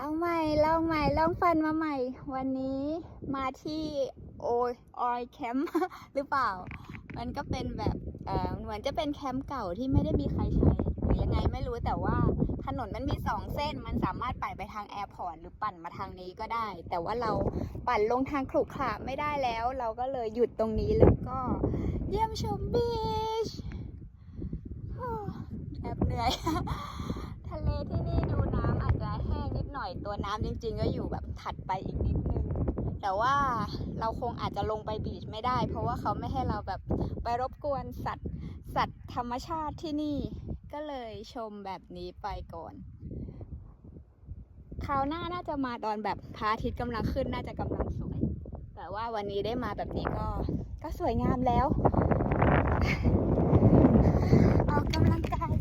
เอาใหม่ลองใหม่ลองฟันมาใหม่ วันนี้มาที่โอออยแคมป์หรือเปล่า มันก็เป็นแบบเออเหมือนจะเป็นแคมป์เก่าที่ไม่ได้มีใครใช้หรือยังไงไม่รู้แต่ว่าถนนมันมีสองเส้นมันสามารถปั่นไปทางแอร์พอร์ตหรือปั่นมาทางนี้ก็ได้ แต่ว่าเราปั่นลงทางขรุขระไม่ได้แล้ว เราก็เลยหยุดตรงนี้แล้วก็เยี่ยมชมบีชแอบเหนื่อย ทะเลที่นี่ดูนะ อยตัวน้ำจริง ๆ ก็อยู่แบบถัดไปอีกนิดนึง แต่ว่าเราคงอาจจะลงไปบีชไม่ได้ เพราะว่าเขาไม่ให้เราแบบไปรบกวนสัตว์สัตว์ธรรมชาติที่นี่ ก็เลยชมแบบนี้ไปก่อนคราวหน้าน่าจะมาตอนแบบพระอาทิตย์กำลังขึ้นน่าจะกำลังสวย แต่ว่าวันนี้ได้มาแบบนี้ก็ก็สวยงามแล้ว ออกกำลังกาย